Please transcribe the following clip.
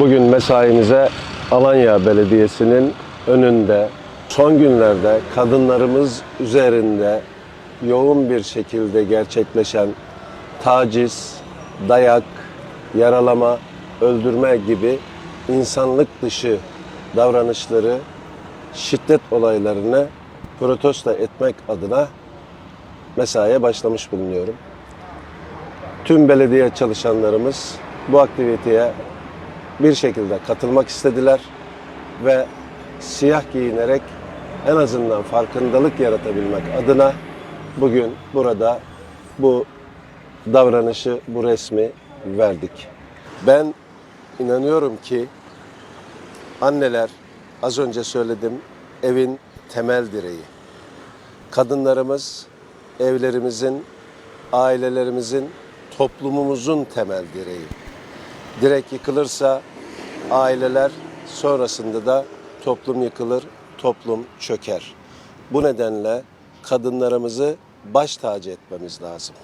Bugün mesaimize Alanya Belediyesi'nin önünde son günlerde kadınlarımız üzerinde yoğun bir şekilde gerçekleşen taciz, dayak, yaralama, öldürme gibi insanlık dışı davranışları, şiddet olaylarını protesto etmek adına mesaiye başlamış bulunuyorum. Tüm belediye çalışanlarımız bu aktiviteye bir şekilde katılmak istediler ve siyah giyinerek en azından farkındalık yaratabilmek adına bugün burada bu davranışı, bu resmi verdik. Ben inanıyorum ki anneler az önce söyledim evin temel direği. Kadınlarımız evlerimizin, ailelerimizin, toplumumuzun temel direği. Direk yıkılırsa aileler sonrasında da toplum yıkılır, toplum çöker. Bu nedenle kadınlarımızı baş tacı etmemiz lazım.